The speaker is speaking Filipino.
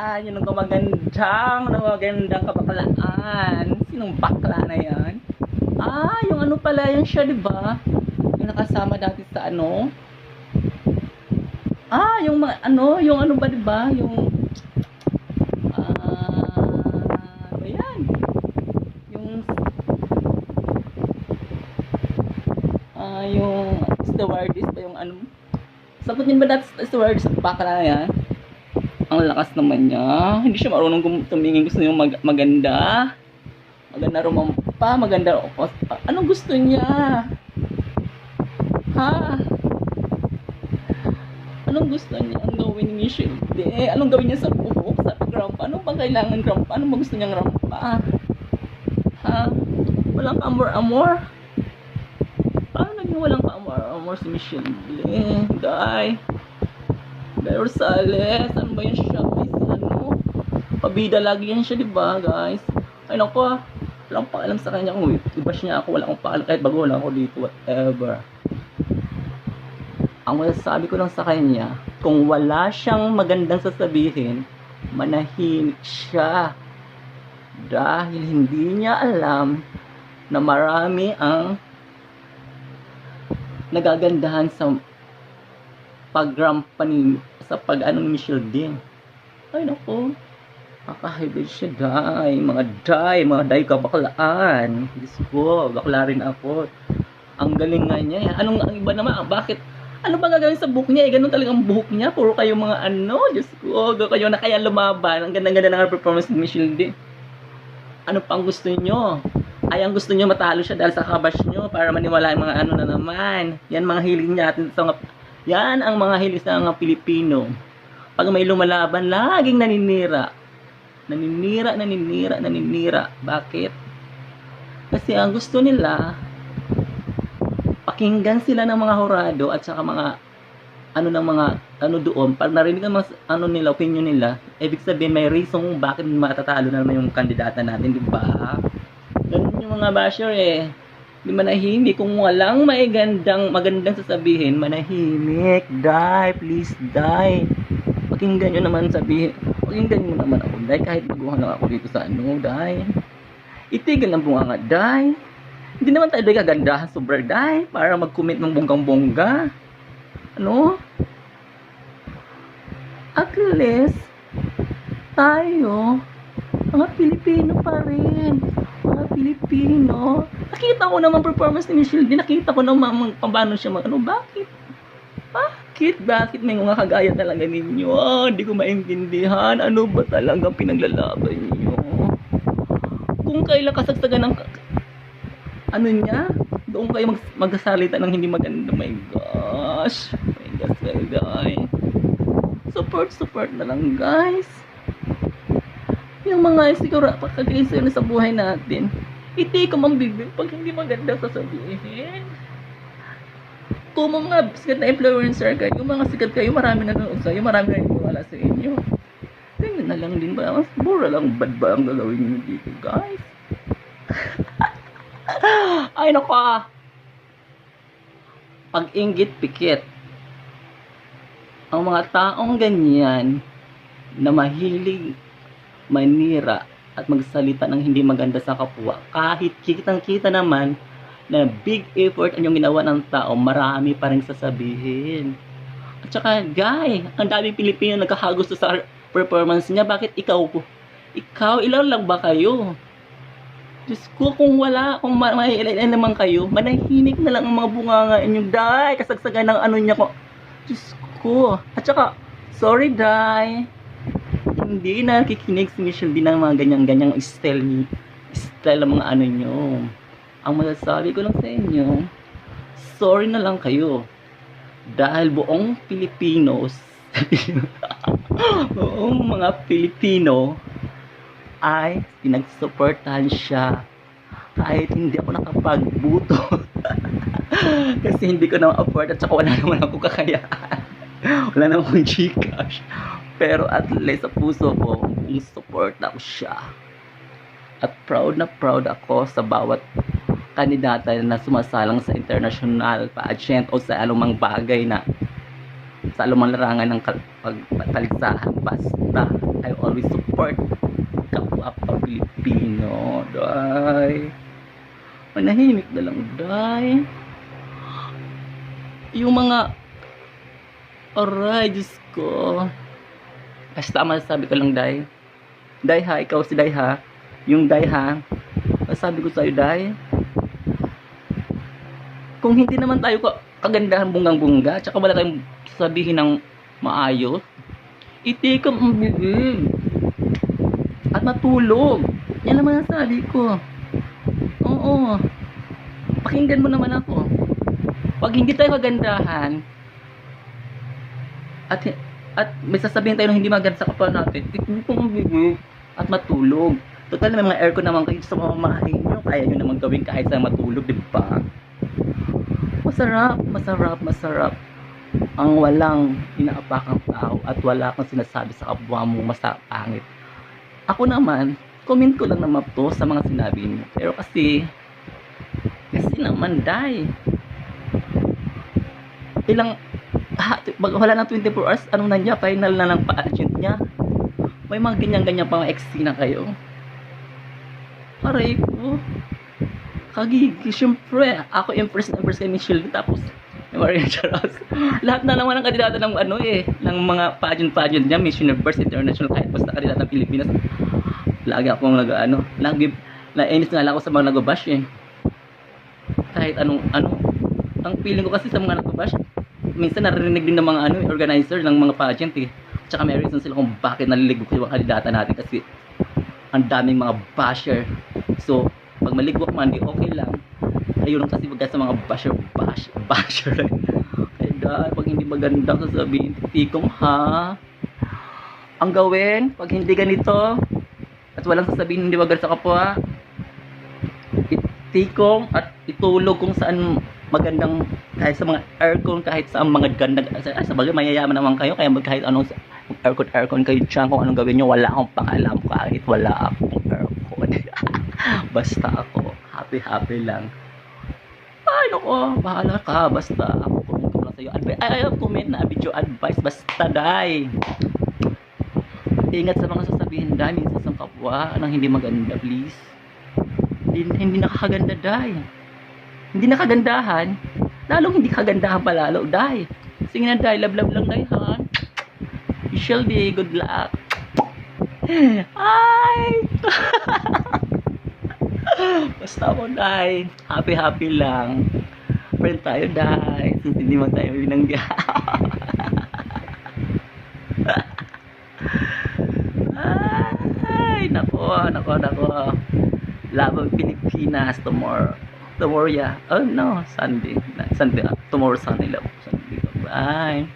Yan, yun ang magandang, magandang kabaklaan. Sinong bakla na yan? Ah, yung ano pala yan siya, di ba? Yung nakasama dati sa ano? Ah, yung mga, ano, yung ano ba, di ba? Yung, ah, ano? Yung, ah, yung stewardess ba yung ano? Sagutin ba dati stewardess sa bakla na yan? Ang lakas naman niya. Hindi siya marunong tumingin. Gusto niya mag- maganda. Maganda rumampa. Maganda. Anong gusto niya? Ha? Anong gusto niya ang gawin ni? Hindi. Anong gawin niya sa buhok? Sa pagrampa? Ano ba kailangan rampa? Ano ba gusto niyang rampa? Ha? Walang amor-amor? Paano naging walang amor-amor si Michelle? Hindi. Die. Dahil Rosales, ano ba yan siya guys? Ano? Pabida lagi yan siya, di ba guys? Ay naku ah. Walang paalam sa kanya kung i-bash niya ako, wala akong paalam kahit bago lang ako dito, whatever. Ang masasabi ko lang sa kanya, kung wala siyang magandang sasabihin, manahimik siya. Dahil hindi niya alam na marami ang nagagandahan sa pagrampa ni sa pag ano ni Michelle din. Ay nako. Kakahibig siya day. Mga day. Mga day kabaklaan. Diyos ko. Bakla rin ako. Ang galing nga niya. Anong ang iba naman? ah, Bakit? Ano ba gagawin sa buhok niya? Eh, ganun talagang buhok niya. Puro kayo mga ano. Diyos ko. Kayo na kaya lumaban. Ang ganda-ganda ng performance ni Michelle din. Ano pang gusto niyo? Ay, ang gusto niyo matalo siya dahil sa kabash niyo para maniwala yung mga ano na naman. Yan mga hiling natin sa mga yan ang mga hilis ng mga Pilipino. Pag may lumalaban, laging naninira. Naninira, naninira, naninira. Bakit? Kasi ang gusto nila, pakinggan sila ng mga horado at saka mga ano ng mga ano doon pag narinig ang mga ano nila opinion nila ibig sabihin may reason bakit matatalo na naman yung kandidata natin di ba ganun yung mga basher eh Di manahimik kung walang maigandang magandang sasabihin, manahimik. Die, please die. Pakinggan nyo naman sabihin. Pakinggan nyo naman ako, die. Kahit baguhan lang ako dito sa ano, die. Itigil ng bunga nga, die. Hindi naman tayo kagandahan, sobra die. Para mag-commit ng bonggang-bongga. Ano? At least, tayo, mga Pilipino pa rin. Mga Pilipino. Nakita ko naman performance ni Michelle din. Nakita ko naman paano siya mag... Ano, bakit? Bakit? Bakit may mga kagaya talaga ninyo? Ah, hindi ko maintindihan. Ano ba talagang pinaglalaban niyo? Kung kailan kasagsagan ng... Ano niya? Doon kayo mag magsasalita ng hindi maganda. My gosh. My gosh, guys. Support, support na lang, guys yung mga siguro pagkakaiso na sa buhay natin, hindi ka mang bibig pag hindi maganda sasabihin. Kung mga sikat na influencer kayo, yung mga sikat kayo, marami na nanonood sa'yo, marami na naniwala sa inyo. Tingnan na lang din ba? Mas mura lang bad ba ang gagawin nyo dito, guys? Ay, nako ah. Pag-inggit, pikit. Ang mga taong ganyan na mahilig manira at magsalita ng hindi maganda sa kapwa. Kahit kitang-kita naman na big effort ang yung ginawa ng tao, marami pa rin sasabihin. At saka, guy, ang daming Pilipino nagkakagusto sa performance niya. Bakit ikaw? Ikaw, ilan lang ba kayo? Diyos ko, kung wala, kung ma- may ilan naman kayo, manahimik na lang ang mga bunganga inyong day, kasagsagan ng ano niya ko. Diyos ko. At saka, sorry, day hindi na nakikinig si Michelle din ng mga ganyan-ganyang style ni style ng mga ano nyo. Ang masasabi ko lang sa inyo, sorry na lang kayo. Dahil buong Pilipinos, buong mga Pilipino ay pinagsuportahan siya kahit hindi ako nakapagbuto kasi hindi ko na afford at saka wala naman ako kakayaan wala naman akong Gcash pero at least sa puso ko, support ako siya. At proud na proud ako sa bawat kandidata na sumasalang sa international pageant o sa anumang bagay na sa lumalarangan ng kal- pagpaligsahan. Basta, I always support kapwa pa Pilipino. Day. Manahimik na lang, day. Yung mga Aray, Diyos ko. Basta masasabi ko lang, Day. Day ha, ikaw si Day ha. Yung Day ha. Masasabi ko sa'yo, Day. Kung hindi naman tayo ka kagandahan bunggang-bungga, tsaka wala tayong sabihin ng maayos, itikam ang bibig. At matulog. Yan naman ang sabi ko. Oo. Pakinggan mo naman ako. Pag hindi tayo kagandahan, at at may sasabihin tayo na hindi maganda sa kapwa natin, tignan ko ang at matulog. Total may mga aircon naman kayo sa mga mahay nyo. Kaya nyo naman gawin kahit sa matulog, di ba? Masarap, masarap, masarap. Ang walang inaapakang tao at wala kang sinasabi sa kapwa mo masapangit. Ako naman, comment ko lang naman to sa mga sinabi niyo. Pero kasi, kasi naman, dai. Ilang, bag- wala na 24 hours, ano na niya, final na lang pageant niya. May mga ganyan-ganyan pa mga eksena kayo. Aray ko. Kagigi, syempre, ako impress na impress kay Michelle, tapos, yung Maria Charos. Lahat na naman ng kandidata ng ano eh, ng mga pageant-pageant niya, Miss Universe International, kahit basta kandidata ng Pilipinas. Lagi akong nag, ano, lagi, nainis nga lang ako sa mga nag-bash eh. Kahit anong, ano, ang feeling ko kasi sa mga nag-bash, minsan narinig din ng mga ano, organizer ng mga pageant eh. Tsaka may reason sila kung bakit naliligog yung kandidata natin kasi ang daming mga basher. So, pag maligwak man, di okay lang. Ayun lang kasi wag sa mga basher, bash, basher. Kaya dahil pag hindi maganda sasabihin, tikong ha. Ang gawin, pag hindi ganito, at walang sasabihin hindi maganda sa kapwa, itikong at itulog kung saan magandang kahit sa mga aircon kahit sa mga ganda sa, sa bagay mayayaman naman kayo kaya kahit anong aircon aircon kayo dyan kung anong gawin nyo wala akong pakalam kahit wala akong aircon. Basta ako happy happy lang. Ay nako bahala ka basta ako. Comment ko lang sa'yo. Advice ay ay comment na video advice basta day. Ingat sa mga sasabihin dahil minsan sa kapwa nang hindi maganda please. Hindi, hindi nakakaganda dahil hindi nakagandahan lalong hindi kagandahan pa lalo dahil sige na dahil love love lang dahil ha? D good luck. Ay! Basta mo dahil happy happy lang. Friend tayo since hindi man tayo binangga. Ay nako nako nako. Labang Pilipinas tomorrow. Tomorrow, yeah. Oh, no. Sunday. Sunday. Tomorrow, Sunday lang. Sunday. Bye.